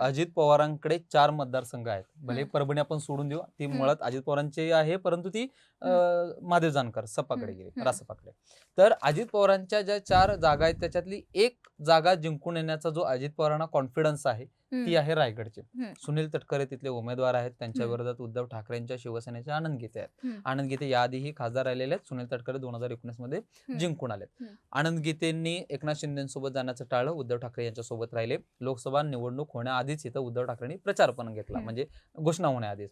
अजित पवारांकडे चार मतदारसंघ आहेत भले. परभणी आपण सोडून देऊ ती. मुळात अजित पवारांची आहे परंतु ती महादेव जानकर सपाकडे. गेली. रासपाकडे तर अजित पवारांच्या ज्या चार जागा आहेत त्याच्यातली एक जागा जिंकून येण्याचा जो अजित पवारांना कॉन्फिडन्स आहे ती. आहे रायगडची. सुनील तटकरे तिथले उमेदवार आहेत त्यांच्या. विरोधात उद्धव ठाकरेंच्या शिवसेनेचे आनंद गीते आहेत. आनंद गीते याआधीही खासदार राहिलेले आहेत सुनील तटकरे दोन हजार एकोणीसमध्ये. जिंकून आलेत. आनंद गीतेंनी एकनाथ शिंदेसोबत जाण्याचं टाळलं उद्धव ठाकरे यांच्या सोबत राहिले लोकसभा निवडणूक होण्याआधीच इथं उद्धव ठाकरेंनी प्रचार पण घेतला. म्हणजे घोषणा होण्याआधीच.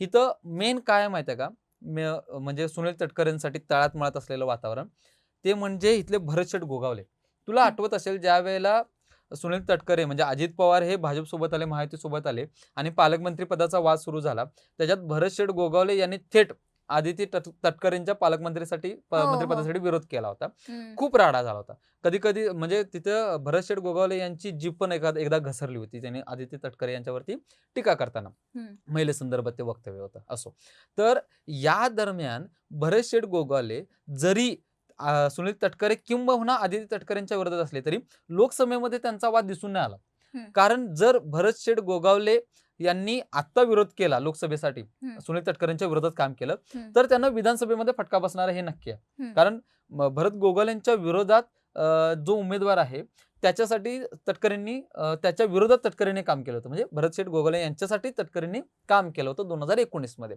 इथं मेन काय आहे माहिती आहे का म्हणजे सुनील तटकरेंसाठी तळात मळात असलेलं वातावरण ते म्हणजे इथले भरतशेठ गोगावले तुला. आठवत असेल ज्या वेळेला सुनील तटकरे म्हणजे अजित पवार हे भाजपसोबत आले महायुतीसोबत आले आणि पालकमंत्री पदाचा वाद सुरू झाला त्याच्यात भरतशेठ गोगावले यांनी थेट आदिती तट- तटकरेंच्या पालकमंत्रीसाठी हो, हो. मंत्रिपदासाठी विरोध केला होता. खूप राडा झाला होता कधी कधी म्हणजे तिथं भरतशेठ गोगावले यांची जीप पण एखाद एकदा घसरली होती त्यांनी आदित्य तटकरे यांच्यावरती टीका करताना. महिलेसंदर्भात ते वक्तव्य होतं असो तर या दरम्यान भरतशेठ गोगावले जरी सुनील तटकरे किंबहुना आदित्य तटकरेंच्या विरोधात असले तरी लोकसभेमध्ये त्यांचा वाद दिसून नाही आला. कारण जर भरतशेठ गोगावले यांनी आत्ता विरोध केला लोकसभेसाठी. सुनील तटकरेंच्या विरोधात काम केलं. तर त्यांना विधानसभेमध्ये फटका बसणार हे नक्की आहे. कारण भरत गोगावलेंच्या विरोधात अं, जो उमेदवार आहे त्याच्यासाठी तटकरेंनी त्याच्या विरोधात तटकरेंनी काम केलं होतं म्हणजे भरतशेठ गोगावले यांच्यासाठी तटकरेंनी काम केलं होतं दोन हजार एकोणीसमध्ये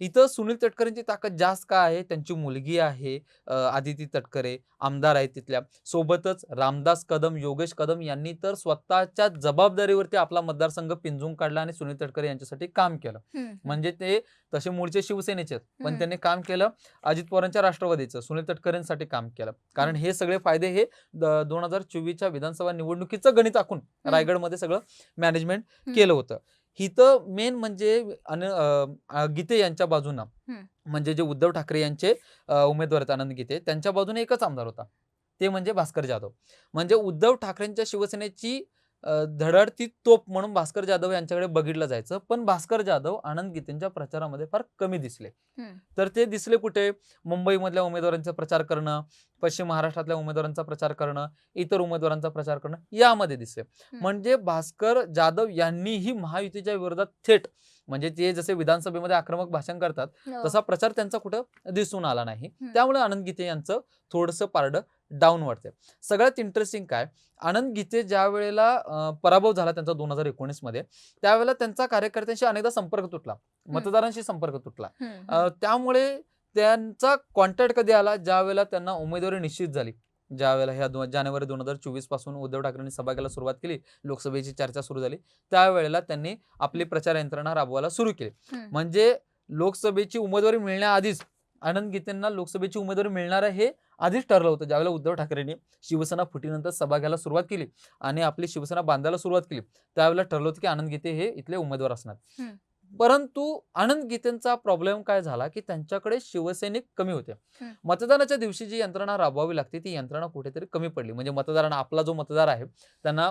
इथं सुनील तटकरेंची ताकद जास्त का आहे त्यांची मुलगी आहे आदिती तटकरे आमदार आहेत तिथल्या सोबतच रामदास कदम योगेश कदम यांनी तर स्वतःच्या जबाबदारीवरती आपला मतदारसंघ पिंजून काढला आणि सुनील तटकरे यांच्यासाठी काम केलं. म्हणजे ते तसे मूळचे शिवसेनेचे आहेत पण. त्यांनी काम केलं अजित पवारांच्या राष्ट्रवादीचं सुनील तटकरेंसाठी काम केलं कारण हे सगळे फायदे हे दोन हजार चोवीसच्या विधानसभा निवडणुकीचं गणित आखून. रायगडमध्ये सगळं मॅनेजमेंट. केलं होतं हिथं मेन म्हणजे गीते यांच्या बाजूनं. म्हणजे जे उद्धव ठाकरे यांचे उमेदवार आहेत आनंद गीते त्यांच्या बाजूने एकच आमदार होता ते म्हणजे भास्कर जाधव म्हणजे उद्धव ठाकरेंच्या शिवसेनेची धडाडती तोप म्हणून भास्कर जाधव यांच्याकडे बघितलं जायचं पण भास्कर जाधव आनंद गीतेंच्या प्रचारामध्ये फार कमी दिसले. तर ते दिसले कुठे मुंबईमधल्या उमेदवारांचा प्रचार करणं पश्चिम महाराष्ट्रातल्या उमेदवारांचा प्रचार करणं इतर उमेदवारांचा प्रचार करणं यामध्ये दिसले. म्हणजे भास्कर जाधव यांनीही महायुतीच्या विरोधात थेट म्हणजे ते जसे विधानसभेमध्ये आक्रमक भाषण करतात हो. तसा प्रचार त्यांचा कुठं दिसून आला नाही. त्यामुळे आनंद गीते यांचं थोडंसं पारडं डाऊन वाटते सगळ्यात इंटरेस्टिंग काय? आनंद गीते ज्या वेळेला पराभव झाला त्यांचा दोन हजार एकोणीसमध्ये त्यावेळेला त्यांचा कार्यकर्त्यांशी अनेकदा संपर्क तुटला. मतदारांशी संपर्क तुटला. त्यामुळे त्यांचा कॉन्टॅक्ट कधी आला? ज्या वेळेला त्यांना उमेदवारी निश्चित झाली. ज्या वेळेला ह्या दोन जानेवारी दोन हजार चोवीसपासून उद्धव ठाकरेंनी सभा घ्यायला सुरुवात केली. लोकसभेची चर्चा सुरू झाली. त्यावेळेला त्यांनी आपली प्रचार यंत्रणा राबवायला सुरू केली. म्हणजे लोकसभेची उमेदवारी मिळण्याआधीच आनंद गीतेंना लोकसभेची उमेदवारी मिळणार आहे हे आधीच ठरलं होतं ज्यावेळेला उद्धव ठाकरेंनी शिवसेना फुटीनंतर सभा घ्यायला सुरुवात केली आणि आपली शिवसेना बांधायला सुरुवात केली त्यावेळेला ठरलं होतं की आनंद गीते हे इथले उमेदवार असणार. परंतु आनंद गीतेंचा प्रॉब्लेम काय झाला की त्यांच्याकडे शिवसैनिक कमी होते. मतदानाच्या दिवशी जी यंत्रणा राबवावी लागते ती यंत्रणा कुठेतरी कमी पडली म्हणजे मतदारांना आपला जो मतदार आहे त्यांना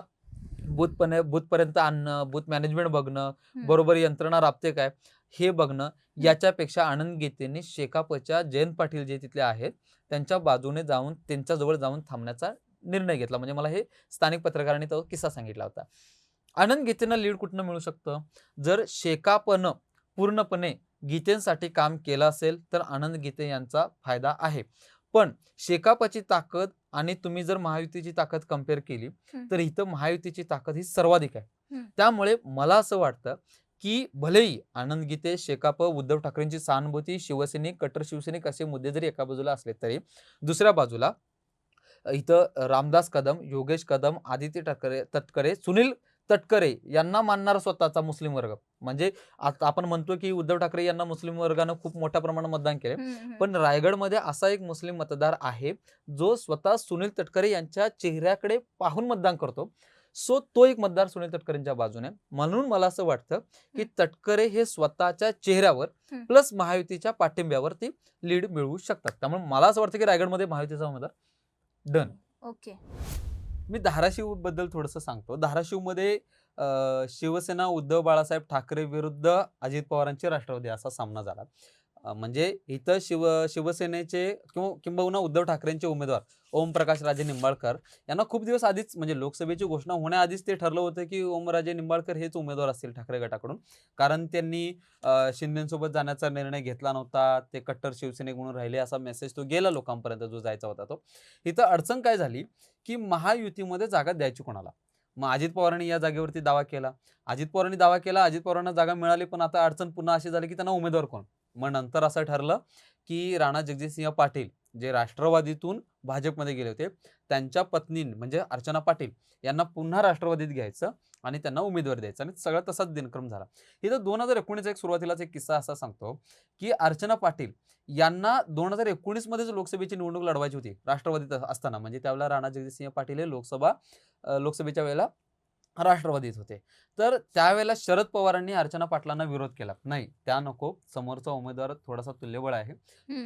बूथपणे बूथपर्यंत आणणं बूथ मॅनेजमेंट बघणं. बरोबर यंत्रणा राबते काय हे बघणं याच्यापेक्षा आनंद गीतेंनी शेकापच्या जयंत पाटील जे तिथले आहेत त्यांच्या बाजूने जाऊन त्यांच्याजवळ जाऊन थांबण्याचा निर्णय घेतला. म्हणजे मला हे स्थानिक पत्रकारांनी तो किस्सा सांगितला होता. आनंद गीतेंना लीड कुठनं मिळू शकतं? जर शेकापनं पूर्णपणे गीतेंसाठी काम केलं असेल तर आनंद गीते यांचा फायदा आहे. पण शेकापची ताकद आणि तुम्ही जर महायुतीची ताकद कंपेअर केली. तर इथं महायुतीची ताकद ही सर्वाधिक आहे. त्यामुळे मला असं वाटतं की भलेही आनंद गीते शेकाप उद्धव ठाकरेंची सहानुभूती शिवसैनिक कट्टर शिवसैनिक असे मुद्दे जरी एका बाजूला असले तरी दुसऱ्या बाजूला इथं रामदास कदम योगेश कदम आदित्य तटकरे तटकरे सुनील तटकरे यांना मानणारा स्वतःचा मुस्लिम वर्ग. म्हणजे आता आपण म्हणतो की उद्धव ठाकरे यांना मुस्लिम वर्गानं खूप मोठ्या प्रमाणात मतदान केले. पण रायगडमध्ये असा एक मुस्लिम मतदार आहे जो स्वतः सुनील तटकरे यांच्या चेहऱ्याकडे पाहून मतदान करतो. सो तो एक मतदार सुनील तटकरेंच्या बाजूने. म्हणून मला असं वाटतं की तटकरे हे स्वतःच्या चेहऱ्यावर. प्लस महायुतीच्या पाठिंब्यावर ती लीड मिळवू शकतात. त्यामुळे मला असं वाटतं की रायगडमध्ये महायुतीचा उमेदवार डन. ओके. मी धाराशिवबद्दल थोडंसं सांगतो. धाराशिवमध्ये अं, शिवसेना उद्धव बाळासाहेब ठाकरे विरुद्ध अजित पवारांची राष्ट्रवादी असा सामना झाला. म्हणजे इथं शिव शिवसेनेचे किंवा किंबहुना उद्धव ठाकरेंचे उमेदवार ओमप्रकाश राजे निंबाळकर यांना खूप दिवस आधीच म्हणजे लोकसभेची घोषणा होण्याआधीच ते ठरलं होतं की ओमराजे निंबाळकर हेच उमेदवार असतील ठाकरे गटाकडून. कारण त्यांनी शिंदेसोबत जाण्याचा निर्णय घेतला नव्हता. ते कट्टर शिवसेने म्हणून राहिले असा मेसेज तो गेला लोकांपर्यंत जो जायचा होता तो. इथं अडचण काय झाली की महायुतीमध्ये जागा द्यायची कोणाला? मग अजित पवारांनी या जागेवरती दावा केला. अजित पवारांनी दावा केला अजित पवारांना जागा मिळाली पण आता अडचण पुन्हा अशी झाली की त्यांना उमेदवार कोण? मग नंतर असं ठरलं की राणा जगजितसिंह पाटील जे राष्ट्रवादीतून भाजपमध्ये गेले होते त्यांच्या पत्नी म्हणजे अर्चना पाटील यांना पुन्हा राष्ट्रवादीत घ्यायचं आणि त्यांना उमेदवार द्यायचा आणि सगळा तसाच दिनक्रम झाला. इथं दोन हजार एकोणीसचा एक सुरुवातीलाच एक किस्सा असा सांगतो की अर्चना पाटील यांना दोन हजार एकोणीसमध्येच लोकसभेची निवडणूक लढवायची होती राष्ट्रवादीत असताना. म्हणजे त्यावेळेला राणा जगजितसिंह पाटील हे लोकसभा लोकसभेच्या वेळेला राष्ट्रवादीत होते. तर त्यावेळेला शरद पवारांनी अर्चना पाटलांना विरोध केला. नाही त्या नको. समोरचा उमेदवार थोडासा तुल्यबळ आहे.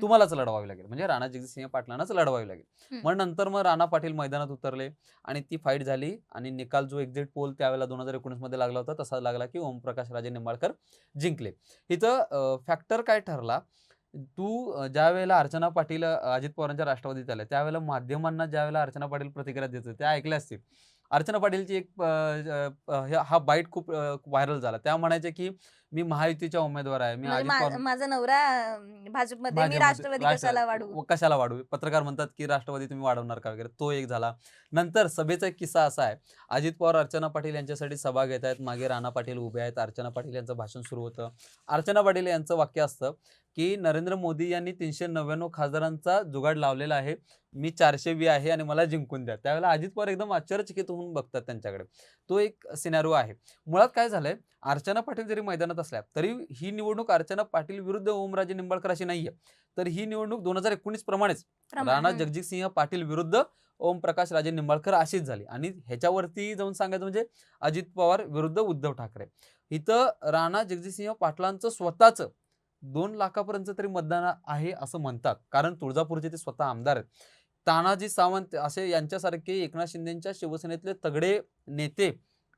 तुम्हालाच लढवावी लागेल. म्हणजे राणा जगजितसिंह पाटलांनाच लढवावी लागेल. मग नंतर मग राणा पाटील मैदानात उतरले आणि ती फाईट झाली आणि निकाल जो एक्झिट पोल त्यावेळेला दोन हजार एकोणीसमध्ये लागला होता तसा लागला की ओमप्रकाश राजे निंबाळकर जिंकले. इथं फॅक्टर काय ठरला? तू ज्या वेळेला अर्चना पाटील अजित पवारांच्या राष्ट्रवादीत आल्या त्यावेळेला माध्यमांना ज्या वेळेला अर्चना पाटील प्रतिक्रिया देत होते त्या ऐकल्या असतील. अर्चना पाटीलची एक हा बाईट खूप व्हायरल झाला. त्या म्हणायच्या की मी महायुतीच्या उमेदवार आहे. मी म्हणजे अजित मा- पवार माझा नवरा अं, भाजपमध्ये मी भाजपमध्ये- राष्ट्रवादी राष्ट्र- कशाला वाढवू? व- कशाला वाढवू? पत्रकार म्हणतात की राष्ट्रवादी तुम्ही वाढवणार का वगैरे? तो एक झाला. नंतर सभेचा एक किस्सा असा आहे. अजित पवार अर्चना पाटील यांच्यासाठी सभा घेत आहेत. मागे राणा पाटील उभे आहेत. अर्चना पाटील यांचं भाषण सुरू होतं. अर्चना पाटील यांचं वाक्य असतं की नरेंद्र मोदी यांनी तीनशे नव्याण्णव खासदारांचा जुगाड लावलेला आहे. मी चारशे वी आहे आणि मला जिंकून द्या. त्यावेळेला अजित पवार एकदम आश्चर्यचकित होऊन बघतात त्यांच्याकडे. तो एक सिनॅरो आहे. मुळात काय झालंय? अर्चना पाटील जरी मैदानात असल्या तरी ही निवडणूक अर्चना पाटील विरुद्ध ओमराजे निंबाळकर अशी नाहीये. तर ही निवडणूक दोन हजार एकोणीस प्रमाणेच प्रमाण, राणा हम्म. जगजितसिंह पाटील विरुद्ध ओमप्रकाश राजे निंबाळकर अशीच झाली. आणि ह्याच्यावरती जाऊन सांगायचं म्हणजे अजित पवार विरुद्ध उद्धव ठाकरे. इथं राणा जगजितसिंह पाटलांचं स्वतःचं दोन लाखापर्यंत तरी मतदान आहे असं म्हणतात. कारण तुळजापूरचे ते स्वतः आमदार आहेत. तानाजी सावंत असे यांच्यासारखे एकनाथ शिंदेच्या शिवसेनेतले तगडे नेते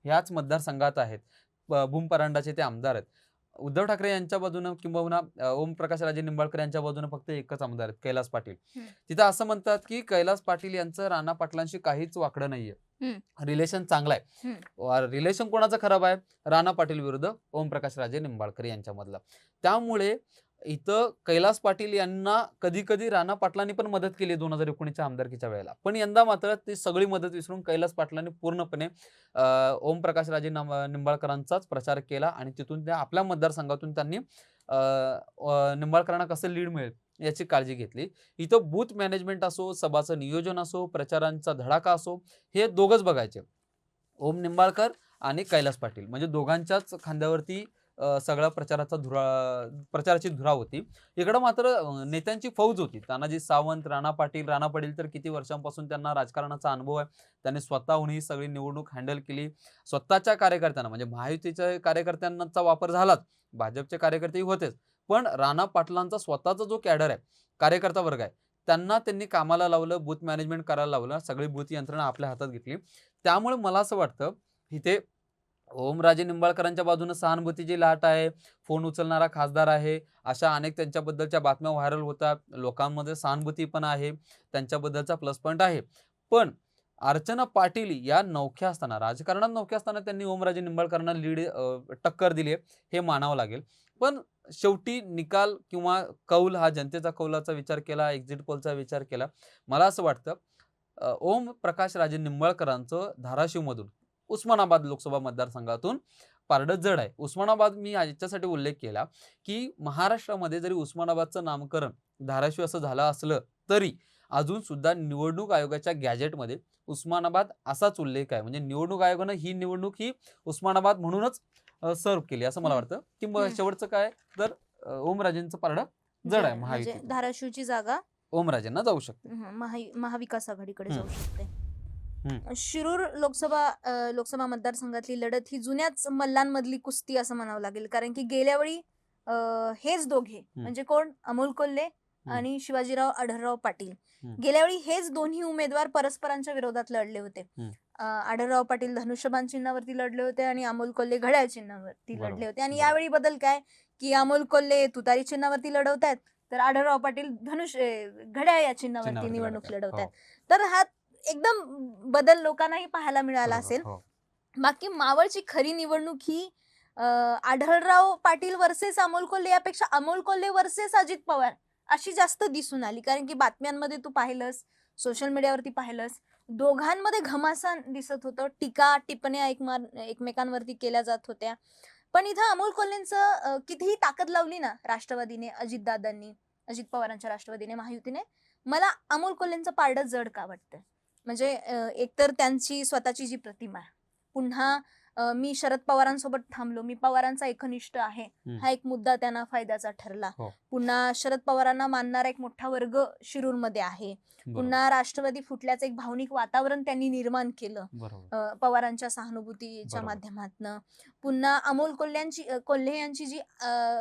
ह्याच मतदारसंघात आहेत. ब- भूम परांडाचे ते आमदार आहेत. उद्धव ठाकरे यांच्या बाजूनं किंबहुना ओमप्रकाश राजे निंबाळकर यांच्या बाजून फक्त एकच आमदार आहेत कैलास पाटील. तिथं असं म्हणतात की कैलास पाटील यांचं राणा पाटलांशी काहीच वाकडं नाहीये. रिलेशन चांगलं आहे रिलेशन कोणाचं खराब आहे? राणा पाटील विरुद्ध ओमप्रकाश राजे निंबाळकर यांच्यामधलं. त्यामुळे इथं कैलास पाटील यांना कधी कधी राणा पाटलांनी पण मदत केली दोन हजार एकोणीसच्या आमदारकीच्या वेळेला. पण यंदा मात्र ती सगळी मदत विसरून कैलास पाटलांनी पूर्णपणे ओमप्रकाश राजे निंबाळकरांचाच प्रचार केला आणि तिथून त्या आपल्या मतदारसंघातून त्यांनी निंबाळकरांना कसं लीड मिळेल याची काळजी घेतली. इथं बूथ मॅनेजमेंट असो सभाचं नियोजन असो प्रचारांचा धडाका असो हे दोघंच बघायचे. ओम निंबाळकर आणि कैलास पाटील. म्हणजे दोघांच्याच खांद्यावरती सगळ्या प्रचाराचा धुरा प्रचाराची धुरा होती. इकडं मात्र नेत्यांची फौज होती. तानाजी सावंत राणा पाटील राणा पाटील तर किती वर्षांपासून त्यांना राजकारणाचा अनुभव आहे. त्यांनी स्वतःहून ही सगळी निवडणूक हँडल केली. स्वतःच्या कार्यकर्त्यांना म्हणजे महायुतीच्या कार्यकर्त्यांचा वापर झालाच. भाजपचे कार्यकर्तेही होतेच. पण राणा पाटलांचा स्वतःचा जो कॅडर आहे कार्यकर्ता वर्ग आहे त्यांना त्यांनी कामाला लावलं बूथ मॅनेजमेंट करायला लावलं सगळी बूथ यंत्रणा आपल्या हातात घेतली. त्यामुळे मला असं वाटतं इथे ओमराजे निंबाळकरांच्या बाजूने सहानुभूतीची लाट आहे फोन उचलणारा खासदार आहे अशा अनेक त्यांच्याबद्दलच्या बातम्या व्हायरल होतात. लोकांमध्ये सहानुभूती पण आहे त्यांच्याबद्दलचा प्लस पॉईंट आहे. पण अर्चना पाटील या नौख्या असताना राजकारणात नौख्या असताना त्यांनी ओमराजे निंबाळकरांना लीड टक्कर दिली हे मानावं लागेल. पण शेवटी निकाल किंवा कौल हा जनतेचा कौलाचा विचार केला एक्झिट पोलचा विचार केला. मला असं वाटतं ओम प्रकाश राजे निंबाळकरांचं धाराशिवमधून उस्मानाबाद लोकसभा मतदारसंघातून पारडं जड आहे उस्मानाबाद मी याच्यासाठी उल्लेख केला की महाराष्ट्रामध्ये जरी उस्मानाबादचं नामकरण धाराशिव असं झालं असलं तरी अजून सुद्धा निवडणूक आयोगाच्या गॅजेटमध्ये उस्मानाबाद असाच उल्लेख आहे म्हणजे निवडणूक आयोगानं ही निवडणूक ही उस्मानाबाद म्हणूनच सर्व केली असं मला. वाटतं की. शेवटचं काय तर ओमराजेंचं पारडं जड आहे म्हणजे महायुतीत धाराशिवची जागा ओमराजेंना जाऊ शकते महाविकास आघाडीकडे. जाऊ शकते. शिरूर लोकसभा लोकसभा मतदारसंघातली लढत ही जुन्याच मल्लांमधली कुस्ती असं म्हणावं लागेल. कारण की गेल्या वेळी हेच दोघे म्हणजे कोण? अमोल कोल्हे आणि शिवाजीराव आढळराव पाटील. गेल्या वेळी हेच दोन्ही उमेदवार परस्परांच्या विरोधात लढले होते. आढळराव पाटील धनुष्यबाण चिन्हावरती लढले होते आणि अमोल कोल्हे घड्याळ चिन्हावरती लढले होते. आणि. यावेळी बदल काय? की अमोल कोल्हे तुतारी चिन्हावरती लढवत आहेत तर आढळराव पाटील धनुष घड्याळ या चिन्हावरती निवडणूक लढत आहेत. लढवत हो. आहेत तर हा एकदम बदल लोकांनाही पाहायला मिळाला असेल. हो. बाकी मावळची खरी निवडणूक ही अं, आढळराव पाटील वर्सेस अमोल कोल्हे यापेक्षा अमोल कोल्हे वर्सेस अजित पवार अशी जास्त दिसून आली. कारण की बातम्यांमध्ये तू पाहिलंस सोशल मीडियावरती पाहिलंस दोघांमध्ये घमासान दिसत होतं. टीका टिप्पण्या एकमार एकमेकांवरती केल्या जात होत्या. पण इथं अमोल कोल्हेंचं अं, कितीही ताकद लावली ना राष्ट्रवादीने अजितदादांनी अजित पवारांच्या राष्ट्रवादीने महायुतीने मला अमोल कोल्हेंचं पारडं जड का वाटतं म्हणजे एकतर त्यांची स्वतःची जी प्रतिमा आहे पुन्हा मी शरद पवारांसोबत थांबलो. मी पवारांचा एकनिष्ठ आहे. हा एक मुद्दा त्यांना फायद्याचा ठरला. हो. पुन्हा शरद पवारांना मानणारा एक मोठा वर्ग शिरूरमध्ये आहे. पुन्हा राष्ट्रवादी फुटल्याचं एक भावनिक वातावरण त्यांनी निर्माण केलं. पवारांच्या सहानुभूतीच्या. माध्यमातनं. पुन्हा अमोल कोल्ह्यांची कोल्हे यांची जी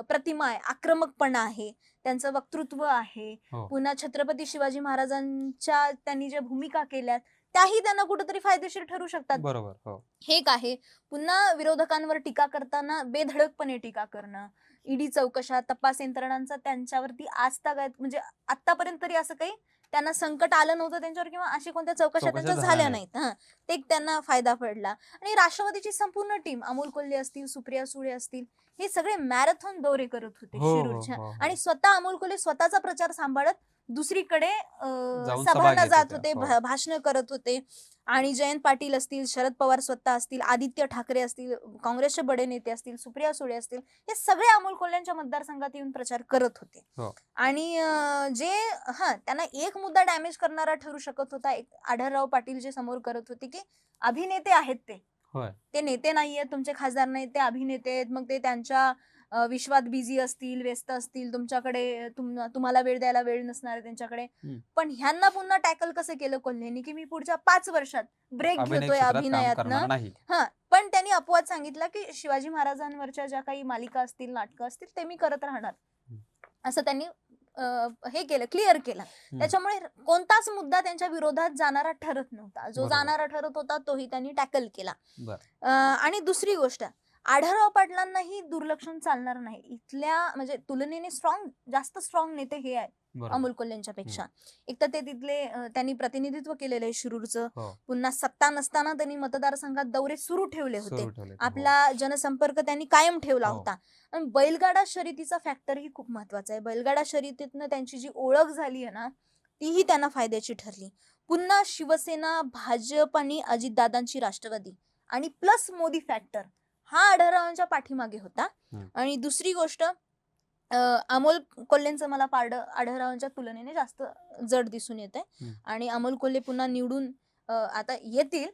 प्रतिमा आहे आक्रमकपणा आहे त्यांचं वक्तृत्व आहे. हो. पुन्हा छत्रपती शिवाजी महाराजांच्या त्यांनी ज्या भूमिका केल्यात त्याही त्यांना कुठेतरी फायदेशीर ठरू शकतात. बरोबर हो. हे आहे. पुन्हा विरोधकांवर टीका करताना बेधडकपणे टीका करणं ईडी चौकशा तपास यंत्रणांचा त्यांच्यावरती आजतागायत म्हणजे आतापर्यंत तरी असं काही त्यांना संकट आलं नव्हतं त्यांच्यावर किंवा अशी कोणत्या चौकशा त्यांच्या झाल्या नाहीत. हा ते त्यांना फायदा पडला. आणि राष्ट्रवादीची संपूर्ण टीम अमोल कोल्हे असतील सुप्रिया सुळे असतील हे सगळे मॅरेथॉन दौरे करत होते हो, हो, शिरूरच्या हो, हो. आणि स्वतः अमोल कोल्हे स्वतःचा प्रचार सांभाळत दुसरीकडे अं, जाऊन सभा सभांना घेत जात. होते हो. भा- भाषणं करत होते आणि जयंत पाटील असतील शरद पवार स्वतः असतील आदित्य ठाकरे असतील काँग्रेसचे बडे नेते असतील सुप्रिया सुळे असतील हे सगळे अमोल कोल्ह्यांच्या मतदारसंघात येऊन प्रचार करत होते हो. आणि अं, जे हा त्यांना एक मुद्दा डॅमेज करणारा ठरू शकत होता एक आढळराव पाटील जे समोर करत होते की अभिनेते आहेत ते होय. ते नेते नाहीयेत तुमचे खासदार नाहीत ते अभिनेते आहेत मग ते त्यांच्या विश्वात बिझी असतील व्यस्त असतील तुमच्याकडे तुम- तुम्हाला वेळ द्यायला वेळ नसणार आहे त्यांच्याकडे. पण ह्यांना पुन्हा टॅकल कसं केलं कोल्हेनी की मी पुढच्या पाच वर्षात ब्रेक घेतोय अभिनयातनं नाही हा पण त्यांनी अपवाद सांगितला की शिवाजी महाराजांवरच्या ज्या काही मालिका असतील नाटकं असतील ते मी करत राहणार. असं त्यांनी हे केलं क्लिअर केलं. त्याच्यामुळे कोणताच मुद्दा त्यांच्या विरोधात जाणारा ठरत नव्हता. जो. जाणारा ठरत होता तोही त्यांनी टॅकल केला. आणि दुसरी गोष्ट आढळराव पाटलांनाही दुर्लक्षण चालणार नाही. इथल्या म्हणजे तुलनेने स्ट्रॉंग जास्त स्ट्रॉंग नेते हे आहेत. अमोल कोल्हेंच्या पेक्षा एक तर ते तिथले त्यांनी प्रतिनिधित्व केलेलं आहे शिरूरचं. हो. पुन्हा सत्ता नसताना त्यांनी मतदारसंघात दौरे सुरू ठेवले होते. ते, हो. आपला जनसंपर्क त्यांनी कायम ठेवला हो. होता. आणि बैलगाडा शर्यतीचा फॅक्टर ही खूप महत्त्वाचा आहे. बैलगाडा शर्यतीतनं त्यांची जी ओळख झाली आहे ना तीही त्यांना फायद्याची ठरली. पुन्हा शिवसेना भाजप आणि अजितदादांची राष्ट्रवादी आणि प्लस मोदी फॅक्टर हा आढळरावांच्या पाठीमागे होता. आणि दुसरी गोष्ट अमोल कोल्हेंचं मला पारड आढळरावांच्या तुलनेने जास्त जड दिसून येते. आणि अमोल कोल्हे पुन्हा निवडून आता येतील.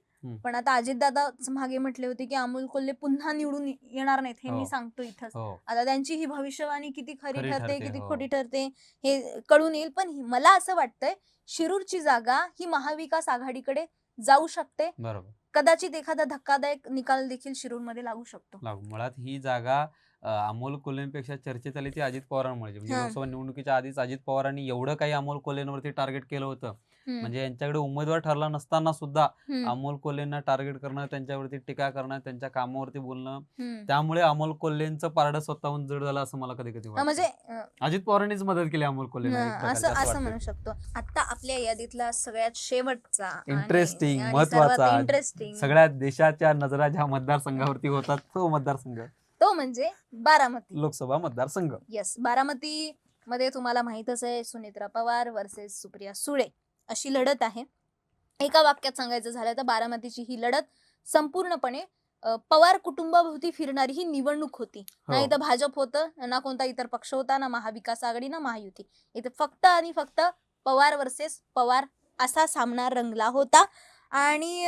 पण आता अजितदादाच मागे म्हटले होते की अमोल कोल्हे पुन्हा निवडून येणार नाहीत हे मी हो. सांगतो इथंच हो आता त्यांची ही भविष्यवाणी किती खरी ठरते किती हो. खोटी ठरते हे कळून येईल पण मला असं वाटतंय शिरूरची जागा ही महाविकास आघाडीकडे जाऊ शकते कदाचित एखादा धक्कादायक निकाल देखील शिरूरमध्ये लागू शकतो. लागू. मुळात ही जागा अ, अमोल कोल्हेंपेक्षा चर्चेत आली ती अजित पवारांमुळे. म्हणजे हा. लोकसभा निवडणुकीच्या आधीच अजित पवारांनी एवढं काही अमोल कोल्हेंवरती टार्गेट केलं होतं. म्हणजे यांच्याकडे उमेदवार ठरला नसताना सुद्धा अमोल कोल्हेंना टार्गेट करणं त्यांच्यावरती टीका करणं त्यांच्या कामावरती बोलणं. त्यामुळे अमोल कोल्हेंचं पारडं स्वतःहून जड झालं असं मला कधी कधी म्हणजे अजित पवारांनीच मदत केली अमोल हं, प्रकारची असं असं. म्हणू शकतो. आता आपल्या यादीतला सगळ्यात शेवटचा महत्त्वाचा, सर्वात इंटरेस्टिंग सगळ्या देशाच्या नजरा ज्या मतदारसंघावरती होतात तो मतदारसंघ. तो म्हणजे बारामती. लोकसभा मतदारसंघ. येस बारामती मध्ये तुम्हाला माहितच आहे सुनेत्रा पवार वर्सेस सुप्रिया सुळे. अशी लढत आहे. एका वाक्यात सांगायचं झालं तर बारामतीची ही लढत संपूर्णपणे पवार कुटुंबाभोवती फिरणारी ही निवडणूक होती. हो. ना इथं भाजप होतं ना कोणता इतर पक्ष होता ना महाविकास आघाडी ना महायुती. इथं फक्त आणि फक्त पवार वर्सेस पवार असा सामना रंगला होता. आणि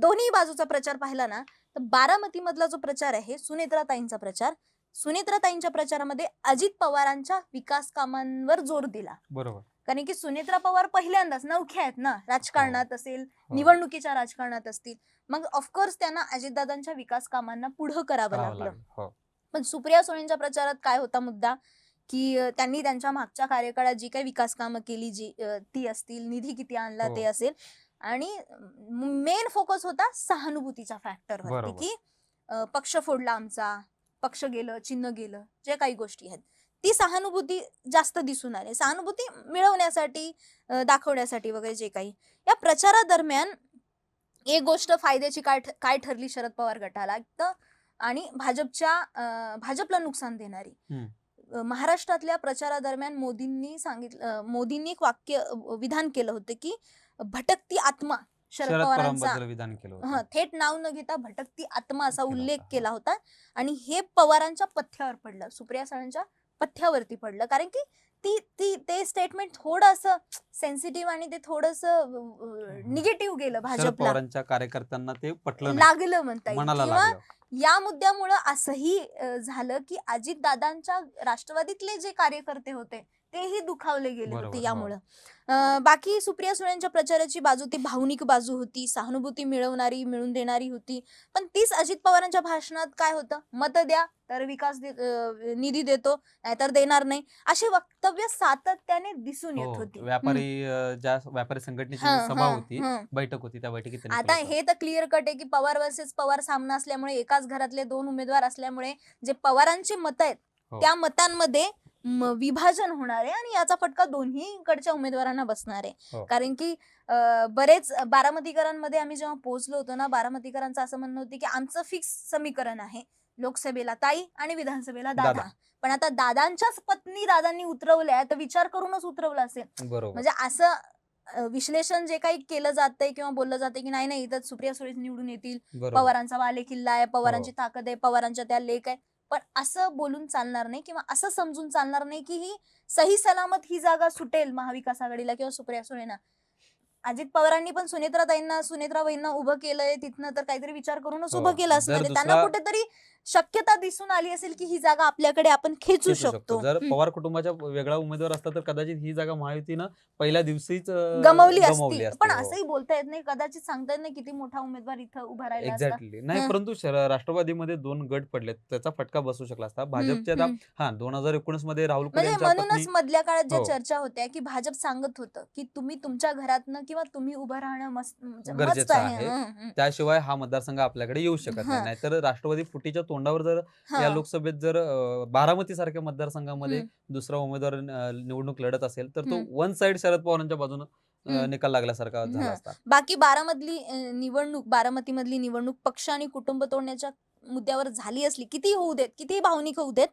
दोन्ही बाजूचा प्रचार पाहिला ना तर बारामती मधला जो प्रचार आहे सुनेत्राताईंचा प्रचार सुनेत्राताईंच्या प्रचारामध्ये अजित पवारांच्या विकास कामांवर जोर दिला. बरोबर. कारण की सुनेत्रा पवार पहिल्यांदाच नवख्या आहेत ना राजकारणात असेल हो. निवडणुकीच्या राजकारणात असतील मग ऑफकोर्स त्यांना अजितदादांच्या विकास कामांना पुढं करावं लागलं. हो. पण सुप्रिया सुळेंच्या प्रचारात काय होता मुद्दा की त्यांनी त्यांच्या मागच्या कार्यकाळात जी काही विकास कामं केली जी ती असतील निधी किती आणला हो. ते असेल आणि मेन फोकस होता सहानुभूतीचा फॅक्टरवरती बरोबर. की पक्ष फोडला आमचा पक्ष गेलं चिन्ह गेलं जे काही गोष्टी आहेत ती सहानुभूती जास्त दिसून आली. सहानुभूती मिळवण्यासाठी दाखवण्यासाठी वगैरे जे काही. या प्रचारादरम्यान एक गोष्ट फायद्याची काय काय ठरली शरद पवार गटाला? आणि भाजपच्या भाजपला नुकसान देणारी. महाराष्ट्रातल्या प्रचारादरम्यान मोदींनी सांगितलं मोदींनी एक वाक्य विधान केलं होतं की भटकती आत्मा. शरद पवारांचा पवारांबद्दल विधान केलं हा होतं थेट नाव न घेता भटकती आत्मा असा उल्लेख केला होता. आणि हे पवारांच्या पथ्यावर पडलं. सुप्रिया साळांच्या पथ्यावरती पडलं. कारण की ती ती ते स्टेटमेंट थोडंसं सेन्सिटिव्ह आणि ते थोडस निगेटिव्ह गेलं भाजपला. कार्यकर्त्यांना ते पटलं लागलं म्हणता येईल. किंवा या मुद्द्यामुळं असंही झालं की अजितदादांच्या राष्ट्रवादीतले जे कार्यकर्ते होते तेही दुखावले गेले होते हो. यामुळं बाकी सुप्रिया सुळेंच्या प्रचाराची बाजू ती भावनिक बाजू होती सहानुभूती मिळवणारी मिळून देणारी होती पण तीच अजित पवारांच्या भाषणात काय होतं मत द्या तर विकास दे- निधी देतो नाहीतर देणार नाही अशी वक्तव्य सातत्याने दिसून येत हो, होती व्यापारी ज्या व्यापारी संघटनेची सभा होती. बैठक होती त्या बैठकीत आता. हे तर क्लिअर कट आहे की पवार वर्सेस पवार सामना असल्यामुळे एकाच घरातले दोन उमेदवार असल्यामुळे जे पवारांची मतं आहेत हो. त्या मतांमध्ये विभाजन होणार आहे आणि याचा फटका दोन्हीकडच्या उमेदवारांना बसणार आहे. हो. कारण की बरेच बारामतीकरांमध्ये आम्ही जेव्हा पोहोचलो होतो ना बारामतीकरांचं असं म्हणणं होतं की आमचं फिक्स समीकरण आहे लोकसभेला ताई आणि विधानसभेला दादा. दादा. पण आता दादांच्याच पत्नी दादांनी उतरवल्या तर विचार करूनच उतरवलं असेल. म्हणजे असं विश्लेषण जे काही केलं जातंय किंवा बोललं जातंय की नाही नाही इथं सुप्रिया सुळे निवडून येतील. पवारांचा बाले किल्ला आहे पवारांची हो. ताकद आहे पवारांच्या त्या लेख आहे. पण असं बोलून चालणार नाही किंवा असं समजून चालणार नाही की ही सही सलामत ही जागा सुटेल महाविकास आघाडीला किंवा सुप्रिया सुळेंना अजित पवारांनी पण सुनेत्राताईंना सुनेत्राबाईंना उभं केलंय तिथनं तर काहीतरी विचार करूनच हो. उभं केलं असणार. त्यांना कुठेतरी शक्यता दिसून आली असेल की ही जागा आपल्याकडे आपण खेचू शकतो जर. पवार कुटुंबाच्या वेगळा उमेदवार असता तर कदाचित ही जागा महायुतीनं पहिल्या दिवशीच गमावली असती पण हो. असंही बोलता येत नाही कदाचित सांगता येत नाही किती मोठा उमेदवार इथं उभा राहिला. एक्झॅक्टली नाही. परंतु राष्ट्रवादीमध्ये दोन गट पडलेत त्याचा फटका बसू शकला असता भाजपचे आता हम्म. हा दोन हजार एकोणीसमध्ये राहुल म्हणजे म्हणूनच मधल्या काळात ज्या हो. चर्चा होत्या की भाजप सांगत होतं की तुम्ही तुमच्या घरातनं किंवा तुम्ही उभं राहणं मस्त म्हणजे गरजेचं आहे. त्याशिवाय हा मतदारसंघ आपल्याकडे येऊ शकत. नाही नाहीतर राष्ट्रवादी फुटीच्या तोंडावर जर या हं. लोकसभेत जर बारामती सारख्या मतदारसंघामध्ये. दुसरा उमेदवार अं, निवडणूक लढत असेल तर तो हम्म. वन साइड शरद पवारांच्या बाजूने हम्म. निकाल लागल्यासारखा झाला हं. असता बाकी बारामधली अं, निवडणूक बारामतीमधली निवडणूक पक्ष आणि कुटुंब तोडण्याच्या मुद्द्यावर झाली असली किती होऊ देत किती भावनिक होऊ देत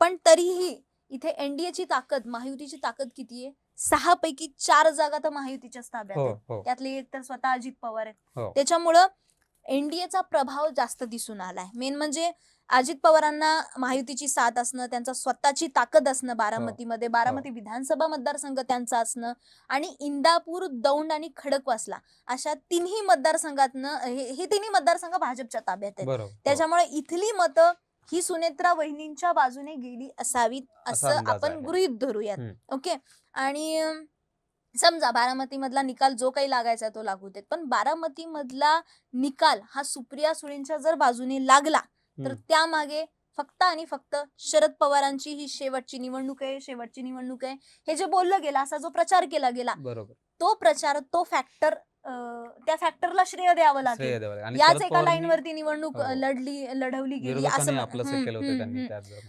पण तरीही इथे एनडीएची ताकद महायुतीची ताकद किती आहे सहा पैकी चार जागा तर महायुतीच्याच ताब्यात हो आहेत हो त्यातले एक तर स्वतः अजित पवार आहेत हो. त्याच्यामुळं एनडीएचा प्रभाव जास्त दिसून आलाय मेन म्हणजे अजित पवारांना महायुतीची साथ असणं त्यांचा स्वतःची ताकद असणं बारामतीमध्ये बारामती विधानसभा मतदारसंघ त्यांचा असणं आणि इंदापूर दौंड आणि खडकवासला अशा तिन्ही मतदारसंघातनं हे हे तिन्ही मतदारसंघ भाजपच्या ताब्यात आहेत हो. त्याच्यामुळे इथली मतं ही सुनेत्रा वहिनींच्या बाजूने गेली असावीत असा आपण. गृहीत धरूयात. ओके आणि समजा बारामती मधला निकाल जो काही लागायचा तो लागू देत पण बारामती मधला निकाल हा सुप्रिया सुळेंच्या जर बाजूने लागला तर. त्यामागे फक्त आणि फक्त शरद पवारांची ही शेवटची निवडणूक आहे शेवटची निवडणूक आहे हे जे बोललं गेलं असा जो प्रचार केला गेला बरोबर तो प्रचार तो फॅक्टर त्या फॅक्टरला श्रेय द्यावं लागेल याच एका लाईन वरती निवडणूक हो. लढली लढवली गेली असं.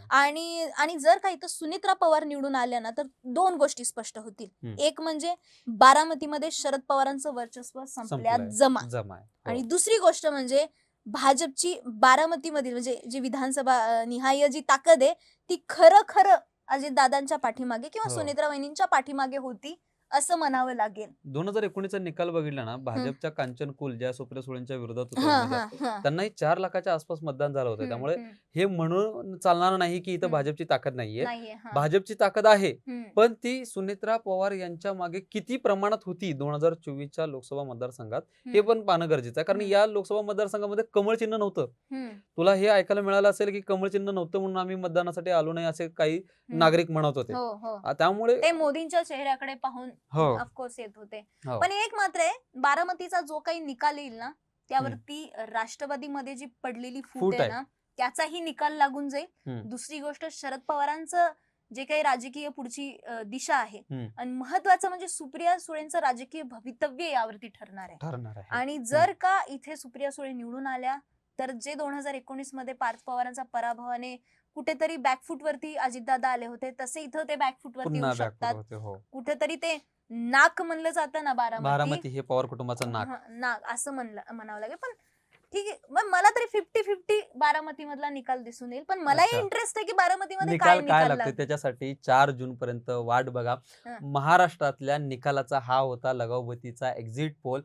आणि आणि जर काही तर सुनित्रा पवार निवडून आल्या ना तर दोन गोष्टी स्पष्ट होतील. एक म्हणजे बारामतीमध्ये शरद पवारांचं वर्चस्व संपल्यात संपलंय. जमा. हो. आणि दुसरी गोष्ट म्हणजे भाजपची बारामतीमधील म्हणजे जी विधानसभा निहाय जी ताकद आहे ती खरं खरं अजित दादांच्या पाठीमागे किंवा हो. सुनेत्रा वहिनींच्या पाठीमागे होती असं म्हणावं लागेल दोन हजार एकोणीसचा निकाल बघितला ना भाजपच्या कांचन कुल ज्या सुप्रिया सुळेंच्या विरोधात होत्या हा हा हा त्यांनाही चार लाखाच्या आसपास मतदान झालं होतं हम्म, त्यामुळे हम्म. हे म्हणून चालणार नाही की इथं. भाजपची ताकद नाहीये हा. भाजपची ताकद आहे. पण ती सुनेत्रा पवार यांच्या मागे किती प्रमाणात होती दोन हजार चोवीसच्या लोकसभा मतदारसंघात हे. पण पाहणं गरजेचं आहे कारण. या लोकसभा मतदारसंघामध्ये कमळ चिन्ह नव्हतं. तुला हे ऐकायला मिळालं असेल की कमळ चिन्ह नव्हतं म्हणून आम्ही मतदानासाठी आलो नाही असे काही. नागरिक म्हणत होते हो हो त्यामुळे ते मोदींच्या चेहऱ्याकडे पाहून हो ऑफकोर्स येत होते हो. पण एक मात्र आहे बारामतीचा जो काही निकाल येईल ना त्यावरती राष्ट्रवादीमध्ये जी पडलेली फूट आहे. ना त्याचाही निकाल लागून जाईल. दुसरी गोष्ट शरद पवारांचं जे काही राजकीय पुढची दिशा आहे. आणि महत्वाचं म्हणजे सुप्रिया सुळेंचं राजकीय भवितव्य यावरती ठरणार आहे. आणि जर का इथे सुप्रिया सुळे निवडून आल्या तर जे दोन हजार एकोणीसमध्ये पार्थ पवारांचा पराभवाने कुठेतरी बॅकफूट वरती अजितदादा आले होते तसे इथं ते बॅकफूट वरती येऊ शकतात. हो. कुठेतरी ते नाक म्हणलं जातं ना बारामती. हे पवार कुटुंबाचं नाक. नाक असं म्हणलं म्हणावं लागेल. पण ठीक आहे मग मला तरी फिफ्टी फिफ्टी बारामती मधला निकाल दिसून येईल पण मलाही अच्छा. इंटरेस्ट आहे की बारामती मध्ये काय निकाल काय निकाल लागतो. त्याच्यासाठी चार जून पर्यंत वाट बघा हा. महाराष्ट्रातल्या निकालाचा हा होता लगावबतीचा एक्झिट पोल